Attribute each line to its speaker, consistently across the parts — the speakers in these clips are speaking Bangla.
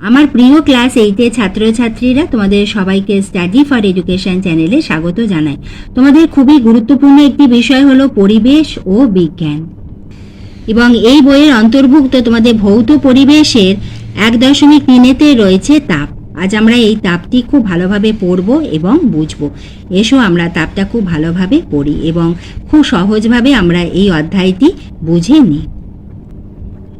Speaker 1: আমার প্রিয় ক্লাস এইটের ছাত্রছাত্রীরা তোমাদের সবাইকে স্টাডি ফর এডুকেশন চ্যানেলে স্বাগত জানাই। তোমাদের খুবই গুরুত্বপূর্ণ একটি বিষয় হলো পরিবেশ ও বিজ্ঞান। এবং এই বইয়ের অন্তর্ভুক্ত তোমাদের ভৌত পরিবেশের এক দশমিক তিনেতে রয়েছে তাপ। আজ আমরা এই তাপটি খুব ভালোভাবে পড়ব এবং বুঝব। এসো আমরা তাপটা খুব ভালোভাবে পড়ি এবং খুব সহজভাবে আমরা এই অধ্যায়টি বুঝে নিই।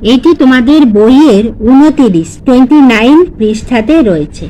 Speaker 1: এটি তোমাদের বইয়ের উনতিরিশ টোয়েন্টি নাইন পৃষ্ঠাতে রয়েছে।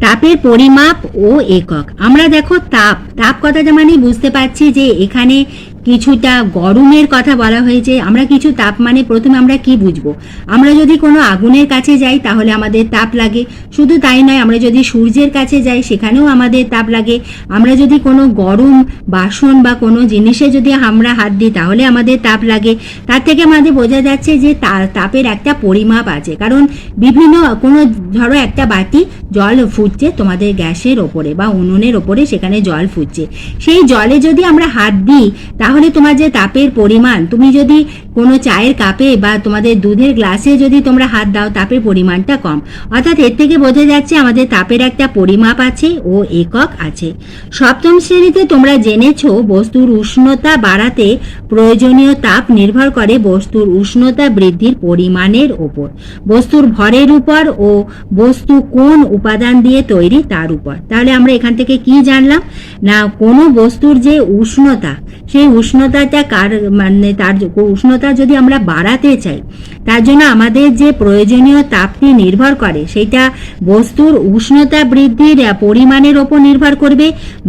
Speaker 1: তাপের পরিমাপ ও একক। আমরা দেখো তাপ। তাপ কথাটা মানে বুঝতে পারছি যে এখানে কিছুটা গরমের কথা বলা হয়েছে, আমরা কিছু তাপ মানে প্রথমে আমরা কি বুঝব? আমরা যদি কোনো আগুনের কাছে যাই, তাহলে আমাদের তাপ লাগে। শুধু তাই নয়, আমরা যদি সূর্যের কাছে যাই, সেখানেও আমাদের তাপ লাগে। আমরা যদি কোনো গরম বাসন বা কোনো জিনিসে যদি আমরা হাত দিই, তাহলে আমাদের তাপ লাগে। তার থেকে আমাদের বোঝা যাচ্ছে যে তাপের একটা পরিমাপ আছে। কারণ বিভিন্ন, কোনো ধরো একটা বাটি জল ফুটছে তোমাদের গ্যাসের ওপরে বা উনুনের ওপরে, সেখানে জল ফুটছে। সেই জলে যদি আমরা হাত দিই, তাহলে তোমার যে তাপের পরিমাণ, তুমি যদি কোনো চায়ের কাপে বা তোমাদের দুধের গ্লাসে যদি তোমরা হাত দাও, তাপের পরিমাণটা কম। অর্থাৎ এর থেকে বোঝা যাচ্ছে আমাদের তাপের একটা পরিমাপ আছে ও একক আছে। সপ্তম শ্রেণীতে তোমরা জেনেছো বস্তুর উষ্ণতা বাড়াতে প্রয়োজনীয় তাপ নির্ভর করে বস্তুর উষ্ণতা বৃদ্ধির পরিমাণের ওপর। বস্তুর ভরের উপর ও বস্তু কোন উপাদান দিয়ে তৈরি তার উপর। তাহলে আমরা এখান থেকে কি জানলাম? না, কোনো বস্তুর যে উষ্ণতা, সেই উষ্ণতাটা কার মানে তার উষ্ণতা যদি আমরা বাড়াতে চাই, তার জন্য আমাদের যে প্রয়োজনীয় তাপটি নির্ভর করে সেটা বস্তুর উষ্ণতা বৃদ্ধির পরিমাণের ওপর নির্ভর করবে,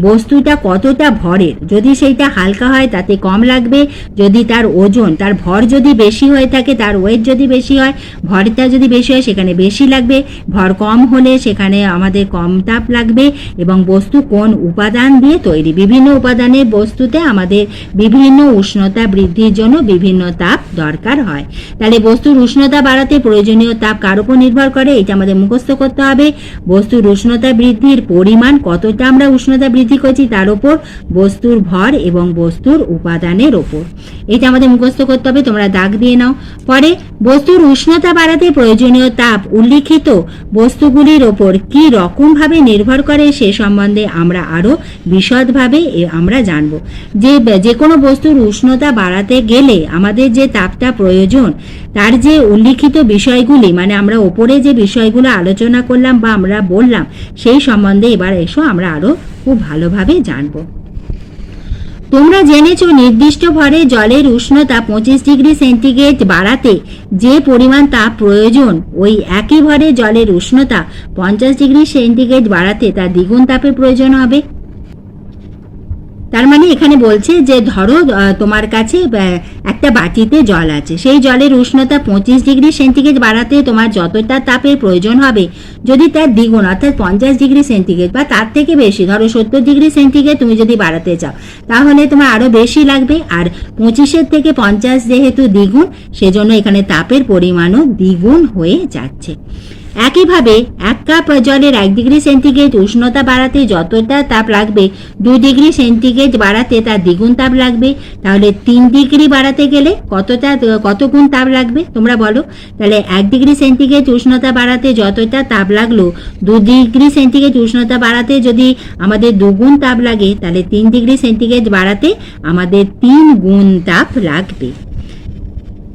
Speaker 1: বস্তুটা কতটা ভরের। যদি সেইটা হালকা হয়, তাতে কম লাগবে, যদি তার ওজন, তার ভর যদি বেশি হয়ে থাকে, তার ওয়েট যদি বেশি হয়, ভরটা যদি বেশি হয়, সেখানে বেশি লাগবে, ভর কম হলে সেখানে আমাদের কম তাপ লাগবে, এবং বস্তু কোন উপাদান দিয়ে তৈরি, বিভিন্ন উপাদানের বস্তুতে আমাদের বিভিন্ন উষ্ণতা বৃদ্ধির জন্য বিভিন্ন তাপ দরকার হয়। তাহলে বস্তুর উষ্ণতা বাড়াতে প্রয়োজনীয় তাপ কার উপর নির্ভর করে? এটা আমাদের মুখস্থ করতে হবে। বস্তুর উষ্ণতা বৃদ্ধির পরিমাণ কতটা আমরা উষ্ণতা বৃদ্ধি করছি তার উপর, বস্তুর ভর এবং বস্তুর উপাদানের ওপর এটা আমাদের মুখস্থ করতে হবে, তোমরা দাগ দিয়ে নাও। পরে, বস্তুর উষ্ণতা বাড়াতে প্রয়োজনীয় তাপ উল্লিখিত বস্তুগুলির ওপর কি রকমভাবে নির্ভর করে সে সম্বন্ধে আমরা আরও বিশদভাবে আমরা জানব। যে যে কোনো বস্তুর উষ্ণতা বাড়াতে গেলে আমাদের যে তাপটা প্রয়োজন, তার যে উল্লিখিত বিষয়গুলি মানে আমরা ওপরে যে বিষয়গুলো আলোচনা করলাম বা আমরা বললাম, সেই সম্বন্ধে এবার এসো, আমরা আরও খুব ভালোভাবে জানব। তোমরা জেনেছো নির্দিষ্ট ভরে জলের উষ্ণতা পঁচিশ ডিগ্রি সেন্টিগ্রেড বাড়াতে যে পরিমাণ তাপ প্রয়োজন, ওই একই ভরে জলের উষ্ণতা পঞ্চাশ ডিগ্রি সেন্টিগ্রেড বাড়াতে তার দ্বিগুণ তাপের প্রয়োজন হবে। তার মানে এখানে বলছে যে, ধরো তোমার কাছে একটা বাটিতে জল আছে। সেই জলের উষ্ণতা পঁচিশ ডিগ্রি সেন্টিগ্রেড বাড়াতে তোমার যতটা তাপের প্রয়োজন হবে, যদি তার দ্বিগুণ, অর্থাৎ পঞ্চাশ ডিগ্রি সেন্টিগ্রেড বা তার থেকে বেশি, ধরো সত্তর ডিগ্রি সেন্টিগ্রেড তুমি যদি বাড়াতে চাও, তাহলে তোমার আরও বেশি লাগবে। আর পঁচিশের থেকে পঞ্চাশ যেহেতু দ্বিগুণ, সেজন্য এখানে তাপের পরিমাণও দ্বিগুণ হয়ে যাচ্ছে। একইভাবে এক কাপ জলের এক ডিগ্রি সেন্টিগ্রেড উষ্ণতা বাড়াতে যতটা তাপ লাগবে, দু ডিগ্রি সেন্টিগ্রেড বাড়াতে তার দ্বিগুণ তাপ লাগবে। তাহলে তিন ডিগ্রি বাড়াতে গেলে কতটা কত গুণ তাপ লাগবে তোমরা বলো? তাহলে এক ডিগ্রি সেন্টিগ্রেড উষ্ণতা বাড়াতে যতটা তাপ লাগল, দু ডিগ্রি সেন্টিগ্রেড উষ্ণতা বাড়াতে যদি আমাদের দুগুণ তাপ লাগে, তাহলে তিন ডিগ্রি সেন্টিগ্রেড বাড়াতে আমাদের তিন গুণ তাপ লাগবে।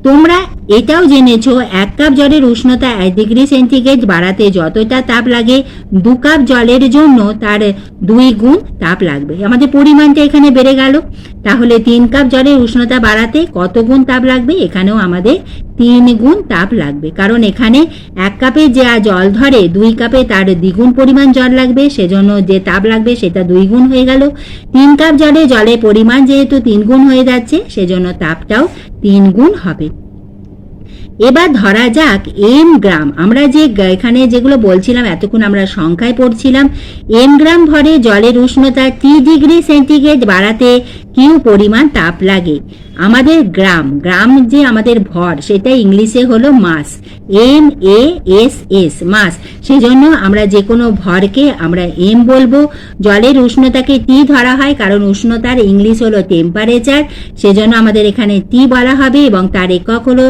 Speaker 1: তোমরা এটাও জেনেছো, এক কাপ জলের উষ্ণতা এক ডিগ্রি সেন্টিগ্রেড বাড়াতে যতটা তাপ লাগে, দু কাপ জলের জন্য তার দুই গুণ তাপ লাগবে। আমাদের পরিমাণটা এখানে বেড়ে গেল। তাহলে তিন কাপ জলের উষ্ণতা বাড়াতে কত গুণ তাপ লাগবে? এখানেও আমাদের তিন গুণ তাপ লাগবে। কারণ এখানে এক কাপে যে জল ধরে, দুই কাপে তার দ্বিগুণ পরিমাণ জল লাগবে। সেজন্য যে তাপ লাগবে, সেটা দুই গুণ হয়ে গেল। তিন কাপ জলে জলের পরিমাণ যেহেতু তিন গুণ হয়ে যাচ্ছে, সেজন্য তাপটাও তিন গুণ হবে। এবার ধরা যাক এম গ্রাম। আমরা যে এখানে যেগুলো বলছিলাম, এতক্ষণ আমরা সংখ্যায় পড়ছিলাম। এম গ্রাম ভরে জলের উষ্ণতা টি ডিগ্রি সেন্টিগ্রেড বাড়াতে কিউ পরিমাণ তাপ লাগে? আমাদের গ্রাম গ্রাম যে আমাদের ভর, সেটা ইংলিশে হলো mass. M, A, S S, mass. সেজন্য আমরা যে কোনো ভরকে আমরা এম বলব। জলের উষ্ণতাকে টি ধরা হয়, কারণ উষ্ণতার ইংলিশ হলো টেম্পারেচার সেজন্য আমাদের এখানে টি বলা হবে এবং তার একক হলো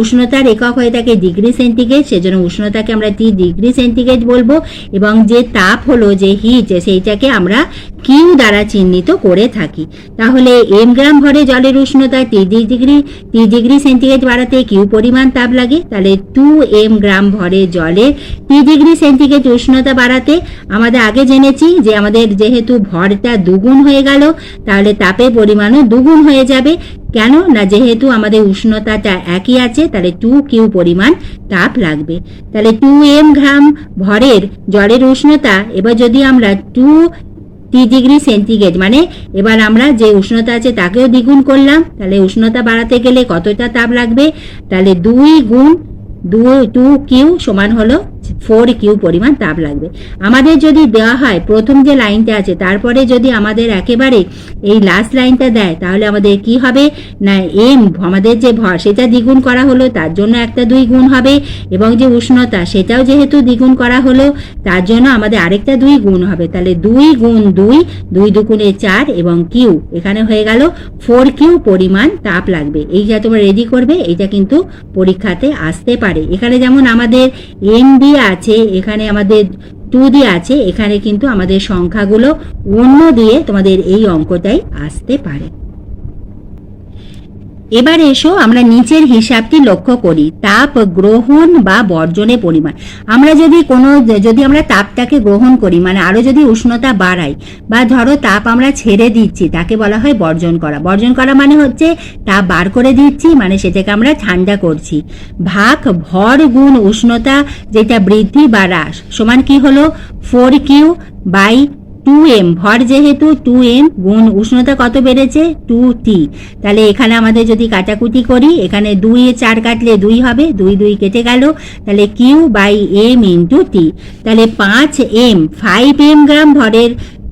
Speaker 1: উষ্ণতা উষ্ণতার একক হয়ে থাকে ডিগ্রি সেন্টিগ্রেড সেজন্য উষ্ণতাকে আমরা টি ডিগ্রি সেন্টিগ্রেড বলব। এবং যে তাপ হলো, যে হিট সেইটাকে আমরা কিউ দ্বারা চিহ্নিত করে থাকি। তাহলে এম গ্রাম ভরে জলের উষ্ণতা T degree T degree centigrade বাড়াতে কিউ পরিমাণ তাপ লাগে। তাহলে টু এম গ্রাম ভরে জলে টি ডিগ্রি সেন্টিগ্রেড উষ্ণতা বাড়াতে আমাদের আগে জেনেছি যে আমাদের যেহেতু ভরটা দুগুণ হয়ে গেল, তাহলে তাপের পরিমাণও দুগুণ হয়ে যাবে। কেন? না যেহেতু আমাদের উষ্ণতাটা একই আছে, তাহলে টু কিউ পরিমাণ তাপ লাগবে। তাহলে টু এম গ্রাম ভরের জলের উষ্ণতা, এবার যদি আমরা টু টি ডিগ্রি সেন্টিগ্রেড মানে এবার আমরা যে উষ্ণতা আছে তাকেও দ্বিগুণ করলাম, তাহলে উষ্ণতা বাড়াতে গেলে কতটা তাপ লাগবে? তাহলে দুই গুণ দু, টু কিউ সমান হলো ফোর কিউ পরিমাণ তাপ লাগবে। আমাদের যদি দেওয়া হয়, প্রথম যে লাইনটা আছে, তারপরে যদি আমাদের একেবারে এই লাস্ট লাইনটা দেয়, তাহলে আমাদের কি হবে? না এম আমাদের যে ভর, সেটা দ্বিগুণ করা হলো, তার জন্য একটা দুই গুণ হবে, এবং যে উষ্ণতা, সেটাও যেহেতু দ্বিগুণ করা হলো, তার জন্য আমাদের আরেকটা দুই গুণ হবে। তাহলে দুই গুণ দুই দুই দুগুণে চার এবং কিউ, এখানে হয়ে গেল ফোর কিউ পরিমাণ তাপ লাগবে। এইটা তোমরা রেডি করবে এটা কিন্তু পরীক্ষাতে আসতে পারে। এখানে যেমন আমাদের এম দিয়ে আছে, এখানে আমাদের টু দিয়ে আছে, এখানে কিন্তু আমাদের সংখ্যাগুলো অন্য দিয়ে তোমাদের এই অঙ্কটাই আসতে পারে। এবার এসো আমরা নিচের হিসাবটি লক্ষ্য করি, তাপ, গ্রহণ বা বর্জনের পরিমাণ। আমরা যদি কোনো, যদি আমরা তাপটাকে গ্রহণ করি মানে আরও যদি উষ্ণতা বাড়াই, বা ধরো তাপ আমরা ছেড়ে দিচ্ছি, তাকে বলা হয় বর্জন করা। বর্জন করা মানে হচ্ছে তাপ বার করে দিচ্ছি মানে সেটাকে আমরা ঠান্ডা করছি। ভাগ, ভর গুণ উষ্ণতা যেটা বৃদ্ধি বা হ্রাস। সমান কি হলো? Four Q by two M ভর যেহেতু টু এম গুণ উষ্ণতা কত বেড়েছে? টু টি তাহলে এখানে আমাদের যদি কাটাকুটি করি, এখানে দুই এ চার কাটলে দুই হবে, দুই দুই কেটে গেল। তাহলে Q by M into T তাহলে পাঁচ এম ফাইভ এম গ্রাম ভরের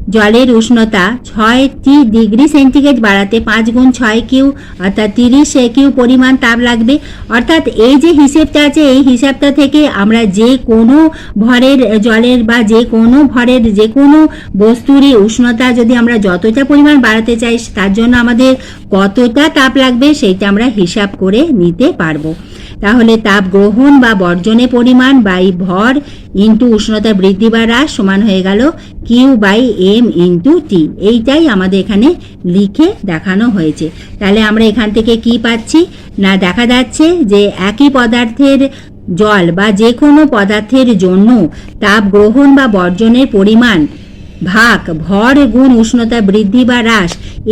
Speaker 1: জলের উষ্ণতা ছয়টি ডিগ্রি সেন্টিগ্রেড বাড়াতে পাঁচ গুণ ছয় কিউ, অর্থাৎ তিরিশ কিউ পরিমাণ তাপ লাগবে। অর্থাৎ এই যে হিসেবটা আছে, এই হিসাবটা থেকে আমরা যে কোনো ভরের জলের বা যে কোনো ভরের যে কোনো বস্তুরই উষ্ণতা যদি আমরা যতটা পরিমাণ বাড়াতে চাই, তার জন্য আমাদের কতটা তাপ লাগবে সেইটা আমরা হিসাব করে নিতে পারব। তাহলে তাপ গ্রহণ বা বর্জনের পরিমাণ বাই ভর ইন্টু উষ্ণতা বৃদ্ধি বা হ্রাস সমান হয়ে গেল Q by M into T এইটাই আমাদের এখানে লিখে দেখানো হয়েছে। তাহলে আমরা এখান থেকে কি পাচ্ছি? না, দেখা যাচ্ছে যে একই পদার্থের জল বা যে কোনো পদার্থের জন্য তাপ গ্রহণ বা বর্জনের পরিমাণ ভাগ, ভর, গুণ, উষ্ণতা, বৃদ্ধি বা হ্রাস,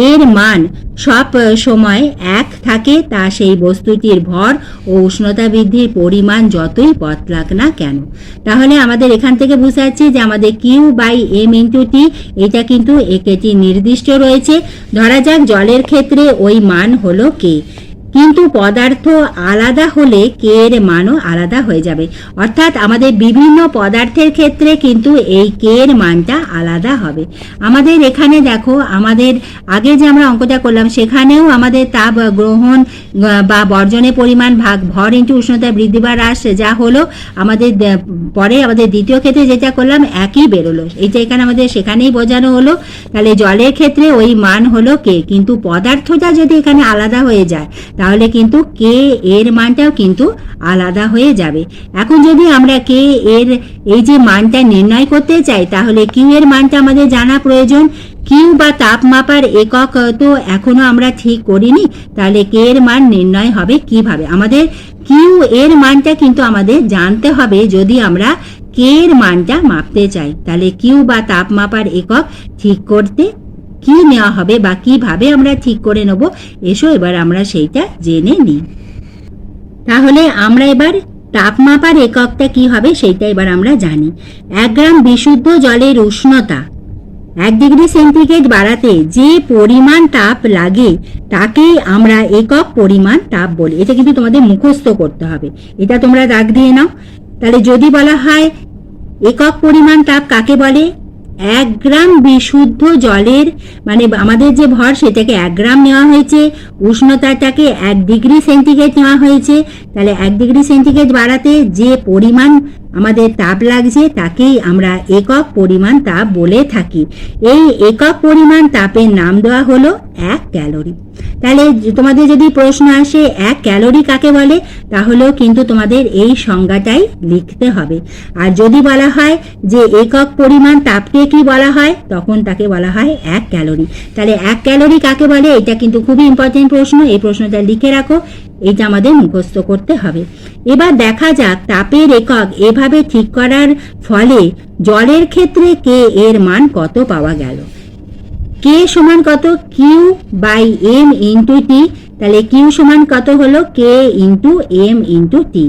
Speaker 1: এর মান সব সময় এক থাকে, তা সেই বস্তুটির ভর ও উষ্ণতা বৃদ্ধির পরিমাণ যতই বদলাক না কেন। তাহলে আমাদের এখান থেকে বুঝতে যাচ্ছে যে আমাদের Q by M into T এটা কিন্তু একেটি নির্দিষ্ট রয়েছে। ধরা যাক জলের ক্ষেত্রে ওই মান হলো কে কিন্তু পদার্থ আলাদা হলে কে এর মানও আলাদা হয়ে যাবে। অর্থাৎ আমাদের বিভিন্ন পদার্থের ক্ষেত্রে কিন্তু এই কে এর মানটা আলাদা হবে। আমাদের এখানে দেখো, আমাদের আগে যে আমরা অঙ্কটা করলাম, সেখানেও আমাদের তাপ গ্রহণ বা বর্জনের পরিমাণ ভাগ, ভর ইন্টু উষ্ণতা বৃদ্ধি বা হ্রাস যা হলো, আমাদের পরে আমাদের দ্বিতীয় ক্ষেত্রে যেটা করলাম, একই বেরোলো। এটা এখানে আমাদের সেখানেই বোঝানো হলো, তাহলে জলের ক্ষেত্রে ওই মান হলো কে? কিন্তু পদার্থটা যদি এখানে আলাদা হয়ে যায় তাহলে কিন্তু কে এর মানটাও কিন্তু আলাদা হয়ে যাবে। এখন যদি আমরা কে এর এই যে মানটা নির্ণয় করতে চাই, তাহলে কিউ এর মানটা আমাদের জানা প্রয়োজন। কিউ বা তাপমাপার একক তো এখনও আমরা ঠিক করিনি, তাহলে কে এর মান নির্ণয় হবে কীভাবে? আমাদের কিউ এর মানটা কিন্তু আমাদের জানতে হবে যদি আমরা কে এর মানটা মাপতে চাই। তাহলে কিউ বা তাপমাপার একক ঠিক করতে কি নেওয়া হবে বা কীভাবে আমরা ঠিক করে নেব, এসো এবার আমরা সেইটা জেনে নিই। তাহলে আমরা এবার তাপমাপার এককটা কি হবে সেইটা এবার আমরা জানি। এক গ্রাম বিশুদ্ধ জলের উষ্ণতা এক ডিগ্রি সেন্টিগ্রেড বাড়াতে যে পরিমাণ তাপ লাগে, তাকেই আমরা একক পরিমাণ তাপ বলি। এটা কিন্তু তোমাদের মুখস্থ করতে হবে। এটা তোমরা দাগ দিয়ে নাও। তাহলে যদি বলা হয় একক পরিমাণ তাপ কাকে বলে? এক গ্রাম বিশুদ্ধ জলের মানে আমাদের যে ভর সেটাকে এক গ্রাম নেওয়া হয়েছে, উষ্ণতাটাকে এক ডিগ্রি সেন্টিগ্রেড নেওয়া হয়েছে, তাহলে এক ডিগ্রি সেন্টিগ্রেড বাড়াতে যে পরিমাণ আমাদের তাপ লাগছে তাকেই আমরা একক পরিমাণ তাপ বলে থাকি। এই একক পরিমাণ তাপের নাম দেওয়া হলো এক ক্যালোরি। তাহলে তোমাদের যদি প্রশ্ন আসে, এক ক্যালোরি কাকে বলে? তাহলেও কিন্তু তোমাদের এই সংজ্ঞাটাই লিখতে হবে। আর যদি বলা হয় যে একক পরিমাণ তাপকে কি বলা হয়, তখন তাকে বলা হয় এক ক্যালোরি। তাহলে এক ক্যালোরি কাকে বলে? এটা কিন্তু খুবই ইম্পর্টেন্ট প্রশ্ন। এই প্রশ্নটা লিখে রাখো। এটা আমাদের মুখস্থ করতে হবে। এবার দেখা যাক তাপের একক এভাবে ঠিক করার ফলে জলের ক্ষেত্রে কে এর মান কত পাওয়া গেল। কে সমান কত? Q by M into T তাহলে কিউ সমান কত হলো? K into M into T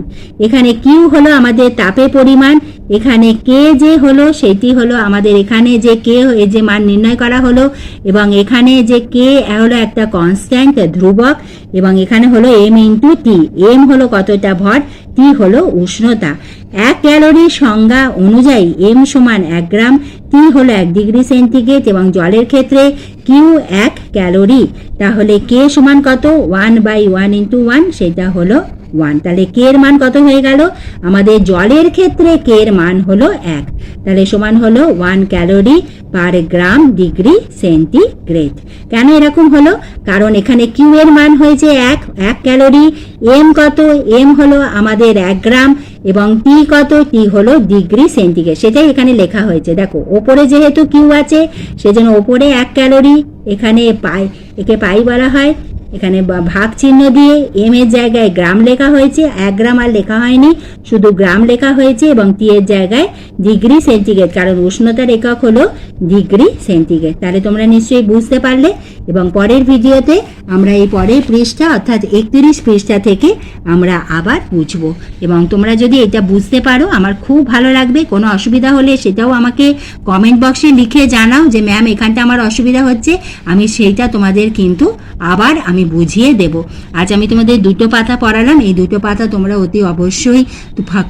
Speaker 1: এখানে কিউ হলো আমাদের তাপের পরিমাণ, এখানে কে যে হলো সেটি হলো আমাদের এখানে যে কে যে মান নির্ণয় করা হলো, এবং এখানে যে কে হলো একটা কনস্ট্যান্ট ধ্রুবক, এবং এখানে হলো এম ইন্টু টি এম হলো কতটা ভর? টি হলো উষ্ণতা। এক ক্যালোরির সংজ্ঞা অনুযায়ী এম সমান এক গ্রাম টি হলো এক ডিগ্রি সেন্টিগ্রেড এবং জলের ক্ষেত্রে কিউ এক ক্যালোরি। তাহলে কে সমান কত? One by one into one সেটা হলো ওয়ান তাহলে কে এর মান কত হয়ে গেল? আমাদের জলের ক্ষেত্রে কে এর মান হলো এক। তাহলে সমান হলো one calorie per gram degree centigrade. কেন এরকম হলো? কারণ এখানে কিউ এর মান হয়েছে এক এক ক্যালোরি। এম কত? এম হলো আমাদের এক গ্রাম। এবং টি কত? টি হলো ডিগ্রি সেন্টিগ্রেড সেটাই এখানে লেখা হয়েছে। দেখো, ওপরে যেহেতু কিউ আছে, সেজন্য ওপরে এক ক্যালোরি এখানে পাই, একে পাই বলা হয়। এখানে ভাগ চিহ্ন দিয়ে এম এর জায়গায় গ্রাম লেখা হয়েছে, এক গ্রাম আর লেখা হয়নি, শুধু গ্রাম লেখা হয়েছে এবং টি এর জায়গায় ডিগ্রি সেন্টিগ্রেড কারণ উষ্ণতার একক হলো ডিগ্রি সেন্টিগ্রেড তাহলে তোমরা নিশ্চয়ই বুঝতে পারলে। এবং পরের ভিডিওতে আমরা এই পরের পৃষ্ঠা, অর্থাৎ একত্রিশ পৃষ্ঠা থেকে আমরা আবার বুঝব। এবং তোমরা যদি এটা বুঝতে পারো, আমার খুব ভালো লাগবে। কোনো অসুবিধা হলে সেটাও আমাকে কমেন্ট বক্সে লিখে জানাও যে ম্যাম এখানটা আমার অসুবিধা হচ্ছে। আমি সেইটা তোমাদের কিন্তু আবার আমি বুঝিয়ে দেব। আজ আমি তোমাদের দুটো পাতা পড়ালাম। এই দুটো পাতা তোমরা অতি অবশ্যই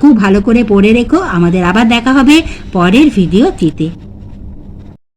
Speaker 1: খুব ভালো করে পড়ে রেখো। আমাদের আবার দেখা হবে পরের ভিডিওটিতে